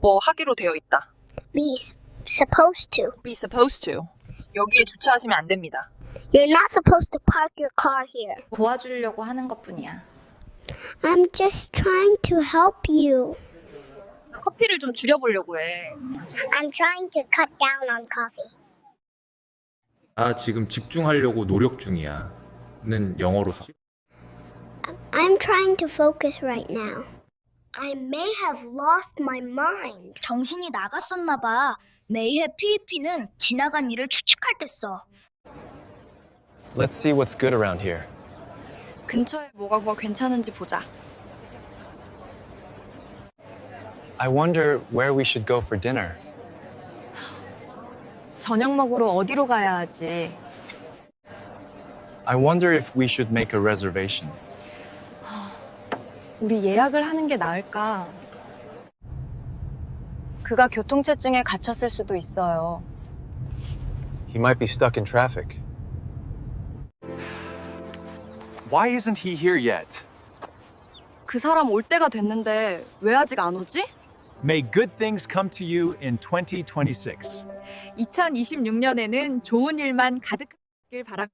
뭐 하기로 되어 있다. Be s- supposed to. Be supposed to. 여기에 주차하시면 안 됩니다. You're not supposed to park your car here. 도와주려고 하는 것뿐이야. I'm just trying to help you. 커피를 좀 줄여보려고 해. I'm trying to cut down on coffee. 나 지금 집중하려고 노력 중이야. 는 영어로 하지? I'm trying to focus right now. I may have lost my mind. 정신이 나갔었나 봐. 메이의 PEP는 지나간 일을 추측할 때 써. Let's see what's good around here. 근처에 뭐가 뭐가 괜찮은지 보자. I wonder where we should go for dinner. 저녁 먹으러 어디로 가야 하지? I wonder if we should make a reservation. 우리 예약을 하는 게 나을까? 그가 교통체증에 갇혔을 수도 있어요. He might be stuck in traffic. Why isn't he here yet? 그 사람 올 때가 됐는데 왜 아직 안 오지? May good things come to you in 2026. 2026년에는 좋은 일만 가득하길 바랍니다.